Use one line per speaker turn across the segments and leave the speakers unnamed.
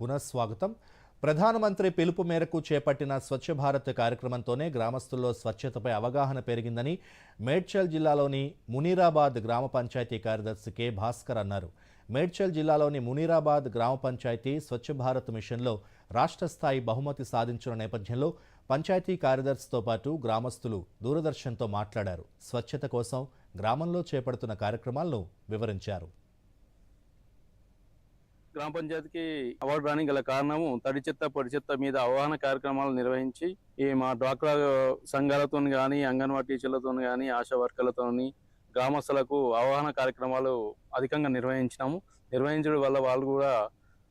పునఃస్వాగతం. ప్రధానమంత్రి పిలుపు మేరకు చేపట్టిన స్వచ్ఛ భారత్ కార్యక్రమంతోనే గ్రామస్తుల్లో స్వచ్ఛతపై అవగాహన పెరిగిందని మేడ్చల్ జిల్లాలోని మునీరాబాద్ గ్రామ పంచాయతీ కార్యదర్శి కె. భాస్కర్ అన్నారు. మేడ్చల్ జిల్లాలోని మునీరాబాద్ గ్రామ పంచాయతీ స్వచ్ఛ భారత్ మిషన్లో రాష్ట్ర స్థాయి బహుమతి సాధించిన నేపథ్యంలో పంచాయతీ కార్యదర్శితో పాటు గ్రామస్తులు దూరదర్శన్తో మాట్లాడారు. స్వచ్ఛత కోసం గ్రామంలో చేపడుతున్న కార్యక్రమాలను వివరించారు.
గ్రామ పంచాయతీకి అవార్డు రానికి గల కారణము తడి చెత్త పొడి చెత్త మీద అవగాహన కార్యక్రమాలు నిర్వహించి ఈ మా డ్వాక్రా సంఘాలతో కానీ అంగన్వాడీ టీచర్లతో కానీ ఆశా వర్కర్లతో గ్రామస్తులకు అవగాహన కార్యక్రమాలు అధికంగా నిర్వహించినాము. నిర్వహించడం వల్ల వాళ్ళు కూడా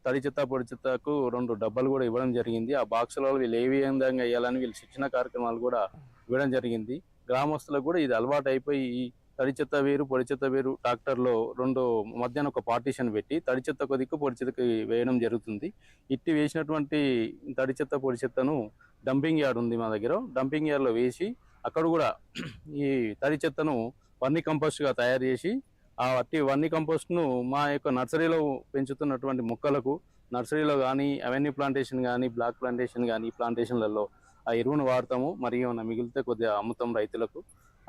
తడి చెత్త పొడి చెత్తకు రెండు డబ్బాలు కూడా ఇవ్వడం జరిగింది. ఆ బాక్సులలో వీళ్ళు ఏ విధంగా వేయాలని వీళ్ళు శిక్షణ కార్యక్రమాలు కూడా ఇవ్వడం జరిగింది. గ్రామస్తులకు కూడా ఇది అలవాటు అయిపోయి తడి చెత్త వేరు పొడి చెత్త వేరు ట్రాక్టర్లో రెండు మధ్యాహ్నం ఒక పార్టీషన్ పెట్టి తడి చెత్త ఒక దిక్కు పొడి చెత్తకి వేయడం జరుగుతుంది. ఇట్టి వేసినటువంటి తడి చెత్త పొడి చెత్తను డంపింగ్ యార్డ్ ఉంది మా దగ్గర. డంపింగ్ యార్డ్లో వేసి అక్కడ కూడా ఈ తడి చెత్తను వర్ని కంపోస్ట్గా తయారు చేసి ఆ అట్టి వర్ని కంపోస్ట్ను మా యొక్క నర్సరీలో పెంచుతున్నటువంటి మొక్కలకు నర్సరీలో కానీ అవెన్యూ ప్లాంటేషన్ కానీ బ్లాక్ ప్లాంటేషన్ కానీ ఈ ప్లాంటేషన్లలో ఆ ఎరువును వాడతాము. మరియు మిగిలితే కొద్దిగా అమ్ముతాం రైతులకు.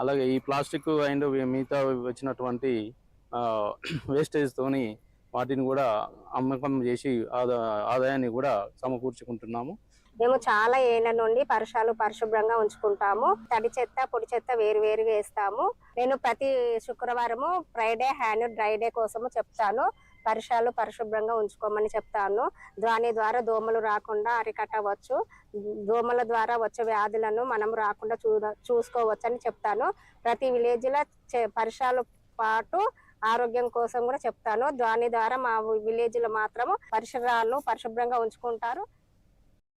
అలాగే ఈ ప్లాస్టిక్ అండ్ మిగతా వచ్చినటువంటి వేస్టేజ్ తోని వాటిని కూడా అమ్మకం చేసి ఆదా ఆదాయాన్ని కూడా సమకూర్చుకుంటున్నాము.
మేము చాలా ఏళ్ళ నుండి పరిసరాలు పరిశుభ్రంగా ఉంచుకుంటాము. తడి చెత్త పొడి చెత్త వేరు వేరుగా వేస్తాము. నేను ప్రతి శుక్రవారము ఫ్రైడే హ్యాండ్ డ్రై డే కోసము చెప్తాను. పరిసరాలు పరిశుభ్రంగా ఉంచుకోమని చెప్తాను. దాని ద్వారా దోమలు రాకుండా అరికట్టవచ్చు. దోమల ద్వారా వచ్చే వ్యాధులను మనం రాకుండా చూ చూసుకోవచ్చు అని చెప్తాను. ప్రతి విలేజ్లో పరిసరాలు పాటు ఆరోగ్యం కోసం కూడా చెప్తాను. దాని ద్వారా మా విలేజ్లో మాత్రము పరిసరాలను పరిశుభ్రంగా ఉంచుకుంటారు.